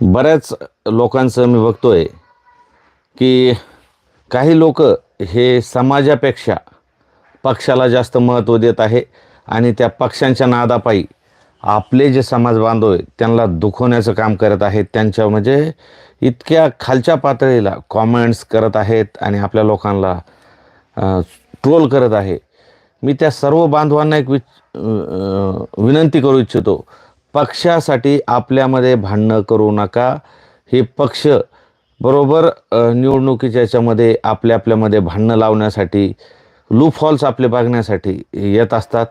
बऱ्याच लोकांचं मी बघतोय की काही लोक हे समाजापेक्षा पक्षाला जास्त महत्त्व देत आहे आणि त्या पक्षांच्या नादापायी आपले जे समाज बांधव आहे त्यांना दुखवण्याचं काम करत आहेत त्यांच्या म्हणजे इतक्या खालच्या पातळीला कॉमेंट्स करत आहेत आणि आपल्या लोकांना ट्रोल करत आहे. मी त्या सर्व बांधवांना एक विच विनंती करू इच्छितो पक्षासाठी आपल्यामध्ये भांडणं करू नका. हे पक्ष बरोबर निवडणुकीच्या याच्यामध्ये आपल्या आपल्यामध्ये भांडणं लावण्यासाठी लूप हॉल्स आपले बघण्यासाठी येत असतात.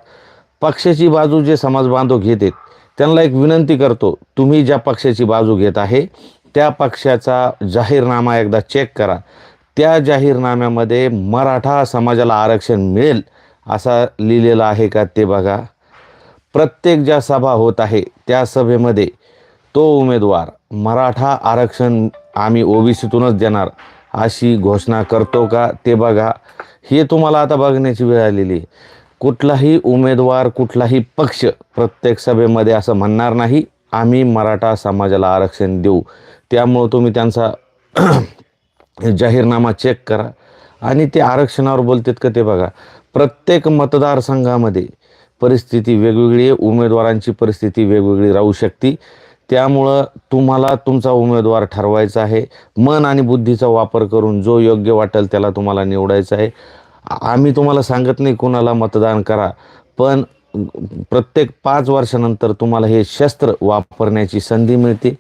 पक्षाची बाजू जे समाज बांधव घेत आहेत त्यांना एक विनंती करतो तुम्ही ज्या पक्षाची बाजू घेत आहे त्या पक्षाचा जाहीरनामा एकदा चेक करा. त्या जाहीरनाम्यामध्ये मराठा समाजाला आरक्षण मिळेल असा लिहिलेला आहे का ते बघा. प्रत्येक ज्या सभा होत आहे त्या सभेमध्ये तो उमेदवार मराठा आरक्षण आम्ही ओबीसीतूनच देणार अशी घोषणा करतो का ते बघा. हे तुम्हाला आता बघण्याची वेळ आलेली आहे. कुठलाही उमेदवार कुठलाही पक्ष प्रत्येक सभेमध्ये असं म्हणणार नाही आम्ही मराठा समाजाला आरक्षण देऊ. त्यामुळं तुम्ही त्यांचा जाहीरनामा चेक करा. आणि ते आरक्षणावर बोलतात का ते बघा. प्रत्येक मतदारसंघामध्ये परिस्थिती वेगवेगळी आहे उमेदवारांची परिस्थिती वेगवेगळी राहू शकते. त्यामुळं तुम्हाला तुमचा उमेदवार ठरवायचा आहे. मन आणि बुद्धीचा वापर करून जो योग्य वाटेल त्याला तुम्हाला निवडायचा आहे. आम्ही तुम्हाला सांगत नाही कोणाला मतदान करा पण प्रत्येक पाच वर्षानंतर तुम्हाला हे शस्त्र वापरण्याची संधी मिळते.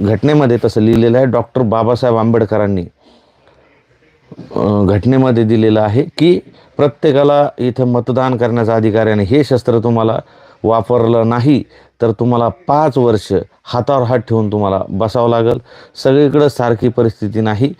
घटनेमध्ये तसं लिहिलेलं आहे डॉक्टर बाबासाहेब आंबेडकरांनी घटनेमध्ये दिलेलं आहे की प्रत्येकाला इथं मतदान करण्याचा अधिकार आहे आणि हे शस्त्र तुम्हाला वापरलं नाही तर तुम्हाला पाच वर्ष हातावर हात ठेवून तुम्हाला बसावं लागेल. सगळीकडं सारखी परिस्थिती नाही.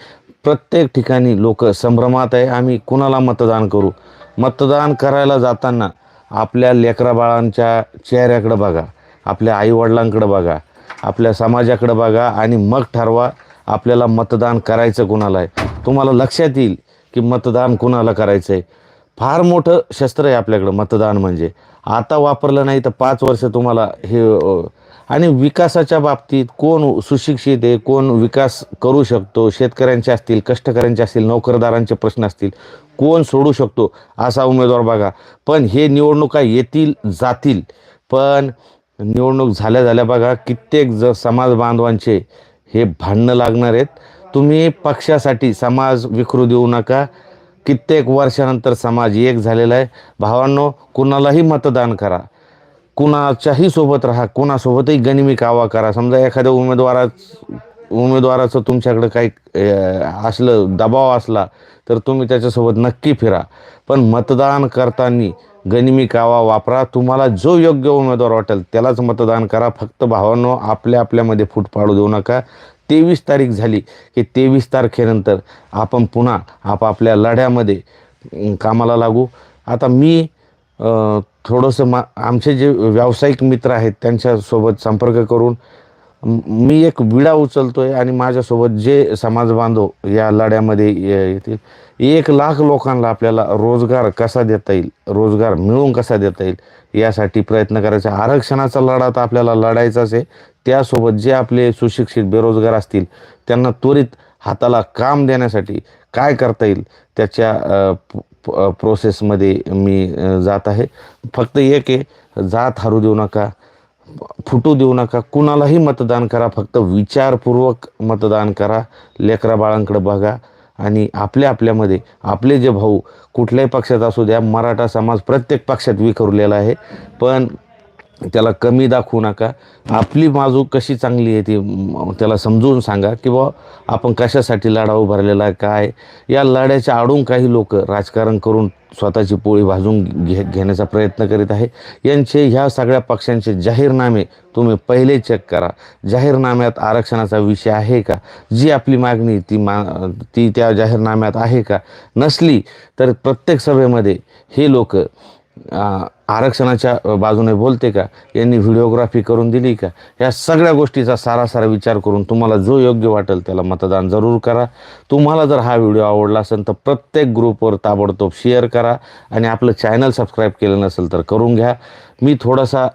प्रत्येक ठिकाणी लोक संभ्रमात आहे. आम्ही कुणाला मतदान करू? मतदान करायला जाताना आपल्या लेकरा बाळांच्या चेहऱ्याकडं बघा आपल्या आईवडिलांकडं बघा आपल्या समाजाकडं बघा आणि मग ठरवा आपल्याला मतदान करायचं कुणाला आहे. तुम्हाला लक्षात येईल की मतदान कुणाला करायचं आहे फार मोठं शस्त्र आहे आपल्याकडं मतदान म्हणजे. आता वापरलं नाही तर पाच वर्ष तुम्हाला हे आणि विकासाच्या बाबतीत कोण सुशिक्षित आहे कोण विकास करू शकतो शेतकऱ्यांचे असतील कष्टकऱ्यांचे असतील नोकरदारांचे प्रश्न असतील कोण सोडू शकतो असा उमेदवार बघा. पण हे निवडणुका येतील जातील. पण निवडणूक झाल्या झाल्या बघा कित्येक ज समाज बांधवांचे हे भांडणं लागणार आहेत. तुम्ही पक्षासाठी समाज विखरू देऊ नका. कित्येक वर्षानंतर समाज एक झालेला आहे. भावांनो कुणालाही मतदान करा. कुणाच्याही सोबत राहा. कुणासोबतही गनिमी कावा करा. समजा एखाद्या उमेदवारा उमेदवाराचं तुमच्याकडं काही असलं दबाव असला तर तुम्ही त्याच्यासोबत नक्की फिरा. पण मतदान करताना गनिमी कावा वापरा. तुम्हाला जो योग्य उमेदवार वाटेल त्यालाच मतदान करा. फक्त भावांनो आपल्या आपल्यामध्ये फूट पाडू देऊ नका. तेवीस तारीख झाली की तेवीस तारखेनंतर आपण पुन्हा आपापल्या लढ्यामध्ये कामाला लागू. आता मी थोडंसं मा आमचे जे व्यावसायिक मित्र आहेत त्यांच्यासोबत संपर्क करून मी एक विडा उचलतोय आणि माझ्यासोबत जे समाज बांधव या लढ्यामध्ये येतील एक लाख लोकांना आपल्याला रोजगार कसा देता येईल रोजगार मिळवून कसा देता येईल यासाठी प्रयत्न करायचा. आरक्षणाचा लढा तर आपल्याला लढायचाच आहे. त्यासोबत जे आपले सुशिक्षित बेरोजगार असतील त्यांना त्वरित हाताला काम देण्यासाठी काय करता येईल त्याच्या प्रोसेसमध्ये मी जात आहे. फक्त एक आहे जात हरू देऊ नका. फुटू देऊ नका. कुणालाही मतदान करा. फक्त विचारपूर्वक मतदान करा. लेकरा बाळांकडे बघा. आणि आपल्या आपल्यामध्ये आपले जे भाऊ कुठल्याही पक्षात असू द्या मराठा समाज प्रत्येक पक्षात विखुरलेला आहे. पण त्याला कमी दाखवू नका. आपली बाजू कशी चांगली आहे ती त्याला समजून सांगा की बुवा आपण कशासाठी लढा उभारलेला आहे काय? या लढ्याच्या आडून काही लोक राजकारण करून स्वतःची पोळी भाजून घे घेण्याचा प्रयत्न करीत आहे. यांचे ह्या सगळ्या पक्षांचे जाहीरनामे तुम्ही पहिले चेक करा. जाहीरनाम्यात आरक्षणाचा विषय आहे का? जी आपली मागणी ती मा ती त्या जाहीरनाम्यात आहे का? नसली तर प्रत्येक सभेमध्ये हे लोक आरक्षणाच्या बाजूने बोलते का? यांनी व्हिडिओग्राफी करून दिली का? या सगळ्या गोष्टीचा सारासार विचार करून तुम्हाला जो योग्य वाटेल त्याला मतदान जरूर करा. तुम्हाला जर हा व्हिडिओ आवडला असेल तर प्रत्येक ग्रुपवर ताबडतोब शेअर करा आणि आपलं चॅनल सबस्क्राईब केलं नसेल तर करून घ्या. मी थोडासा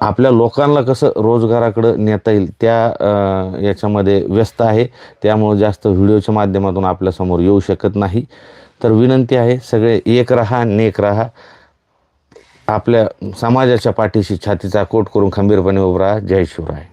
आपल्या लोकांना कसं रोजगाराकडं नेता येईल त्या याच्यामध्ये व्यस्त आहे. त्यामुळं जास्त व्हिडिओच्या माध्यमातून आपल्यासमोर येऊ शकत नाही. तर विनंती आहे सगळे एक रहा नेक रहा. आपल्या समाजाच्या पाठीशी छातीचा कोट करून खंबीरपणे उभं राहा. जय शिवराय.